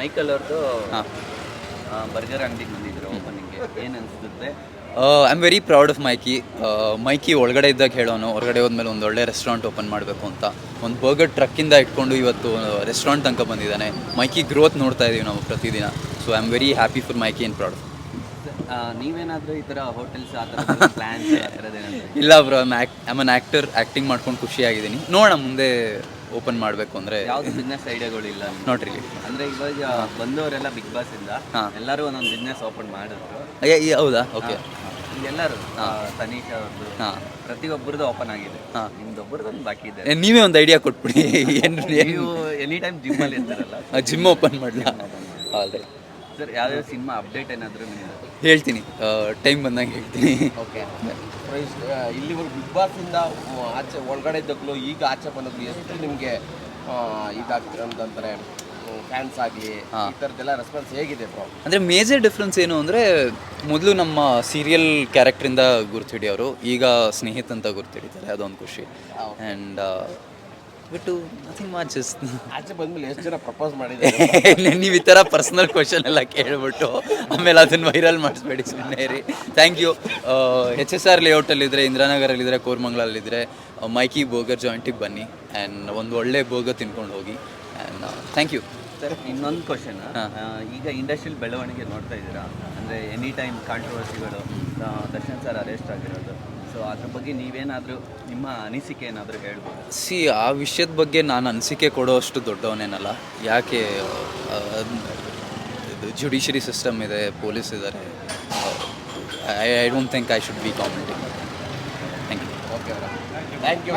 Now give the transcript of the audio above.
Michael ಅವ್ರದ್ದು burger ಅಂಗಡಿಗೆ ಬಂದಿದ್ರು ಓಪನಿಂಗ್ಗೆ ಏನು ಅನಿಸುತ್ತೆ? I am very proud of Mikey Mikey ಒಳಗಡೆ ಇದ್ದಾಗ ಹೇಳೋನು ಹೊರಗಡೆ ಹೋದ್ಮೇಲೆ ಒಂದು ಒಳ್ಳೆ ರೆಸ್ಟೋರೆಂಟ್ ಓಪನ್ ಮಾಡಬೇಕು ಅಂತ. ಒಂದು ಬರ್ಗರ್ ಟ್ರಕ್ಕಿಂದ ಇಟ್ಕೊಂಡು ಇವತ್ತು ರೆಸ್ಟೋರೆಂಟ್ ತನಕ ಬಂದಿದ್ದಾನೆ. ಮೈಕಿ ಗ್ರೋತ್ ನೋಡ್ತಾ ಇದ್ದೀವಿ ನಾವು ಪ್ರತಿದಿನ. So I am very happy for Mikey and proud ನೀವೇನಾದರೂ ಈ ಥರ ಹೋಟೆಲ್ಸ್ ಆ ಥರ ಪ್ಲ್ಯಾನ್ಸ್ ಇಲ್ಲ bro Mac am an actor acting ಮಾಡ್ಕೊಂಡು ಖುಷಿಯಾಗಿದ್ದೀನಿ. ನೋಡೋಣ ಮುಂದೆ ಓಪನ್ ಮಾಡಬೇಕು ಅಂದರೆ ಯಾವ್ದು ಬಿಸ್ನೆಸ್ ಐಡಿಯಾಗಳು ಇಲ್ಲ ನೋಡ್ರಿ ಅಂದ್ರೆ ಇವಾಗ ಬಂದವರೆಲ್ಲ ಬಿಗ್ ಬಾಸ್ ಇಂದ. ಎಲ್ಲರೂ ಒಂದೊಂದು ಬಿಸ್ನೆಸ್ ಓಪನ್ ಮಾಡಿದ್ರು. ಹೌದಾ? ಓಕೆ ಎಲ್ಲರೂ ತನೀಶ್ ಅವ್ರದ್ದು ಪ್ರತಿಯೊಬ್ಬರದ್ದು ಓಪನ್ ಆಗಿದೆ. ಹಾ. ಒಂದು ಬಾಕಿ ಇದೆ. ನೀವೇ ಒಂದು ಐಡಿಯಾ ಕೊಟ್ಬಿಡಿ. ಏನು ನೀವು ಎನಿ ಟೈಮ್ ಜಿಮ್ ಅಲ್ಲಿ ಇರ್ತಾರಲ್ಲ? ಜಿಮ್ ಓಪನ್ ಮಾಡಲ? ಆಲ್ರೈಟ್ ಸರ್ ಯಾವ್ಯಾವ ಸಿನಿಮಾ ಅಪ್ಡೇಟ್ ಏನಾದರೂ ನಿಮ್ದು? ಹೇಳ್ತೀನಿ. ಟೈಮ್ ಬಂದಂಗೆ ಹೇಳ್ತೀನಿ. ಓಕೆ ಇಲ್ಲಿವರೆಗೂ ಬಿಗ್ ಬಾಸ್ ಇಂದ ಆಚೆ ಒಳಗಡೆ ಇದ್ದಕ್ಕೂ ಈಗ ಆಚೆ ಬಂದದ್ದು ಎಷ್ಟು ನಿಮಗೆ ಇದಾಗ್ತದೆ ಅಂತಂದ್ರೆ ಫ್ಯಾನ್ಸ್ ಆಗಲಿ. ಈ ಥರದ್ದೆಲ್ಲ ರೆಸ್ಪಾನ್ಸ್ ಹೇಗಿದೆ ಬ್ರೋ ಅಂದರೆ ಮೇಜರ್ ಡಿಫ್ರೆನ್ಸ್ ಏನು ಅಂದರೆ ಮೊದಲು ನಮ್ಮ ಸೀರಿಯಲ್ ಕ್ಯಾರೆಕ್ಟ್ರಿಂದ ಗುರ್ತಿಡಿಯೋರು ಈಗ ಸ್ನೇಹಿತ ಅಂತ ಗುರ್ತಿಡಿತಾರೆ ಅದೊಂದು ಖುಷಿ. ಆ್ಯಂಡ್ ಬಿಟ್ಟು ನಥಿಂಗ್ ಮಚ್ ಆಚೆ ಬಂದ್ಮೇಲೆ ಎಷ್ಟು ಜನ ಪ್ರಪೋಸ್ ಮಾಡಿದ್ದಾರೆ ನೀವು ಈ ಥರ ಪರ್ಸ್ನಲ್ ಕ್ವಶನ್ ಎಲ್ಲ ಕೇಳ್ಬಿಟ್ಟು ಆಮೇಲೆ ಅದನ್ನು ವೈರಲ್ ಮಾಡಿಸ್ಬೇಡಿ ಸುಮ್ಮನೆ ರೀ thank you H S R ಲೇಔಟಲ್ಲಿದ್ದರೆ ಇಂದಿರಾನಗರಲ್ಲಿದ್ದರೆ ಕೋರ್ಮಂಗ್ಲಲ್ಲಿದ್ದರೆ ಮೈಕಿ ಬೋಗರ್ ಜಾಯಿಂಟಿಗೆ ಬನ್ನಿ. ಆ್ಯಂಡ್ ಒಂದು ಒಳ್ಳೆ ಬೋಗರ್ ತಿನ್ಕೊಂಡು ಹೋಗಿ. ಆ್ಯಂಡ್ ಥ್ಯಾಂಕ್ ಯು ಸರ್ ಇನ್ನೊಂದು ಕ್ವಶನ್ ಈಗ ಇಂಡಸ್ಟ್ರಿಯಲ್ ಬೆಳವಣಿಗೆ ನೋಡ್ತಾ ಇದ್ದೀರಾ? ಅಂದರೆ ಎನಿ ಟೈಮ್ ಕಾಂಟ್ರವರ್ಸಿಗಳು ದರ್ಶನ್ ಸರ್ ಅರೆಸ್ಟ್ ಆಗಿರೋದು. ಸೊ ಅದ್ರ ಬಗ್ಗೆ ನೀವೇನಾದರೂ ನಿಮ್ಮ ಅನಿಸಿಕೆ ಏನಾದರೂ ಹೇಳ್ಬೋದು? ಸಿ ಆ ವಿಷಯದ ಬಗ್ಗೆ ನಾನು ಅನಿಸಿಕೆ ಕೊಡೋಷ್ಟು ದೊಡ್ಡವನೇನಲ್ಲ. ಯಾಕೆ ಇದು ಜುಡಿಷರಿ ಸಿಸ್ಟಮ್ ಇದೆ ಪೊಲೀಸ್ ಇದ್ದಾರೆ I I don't think I should be commenting thank you okay thank you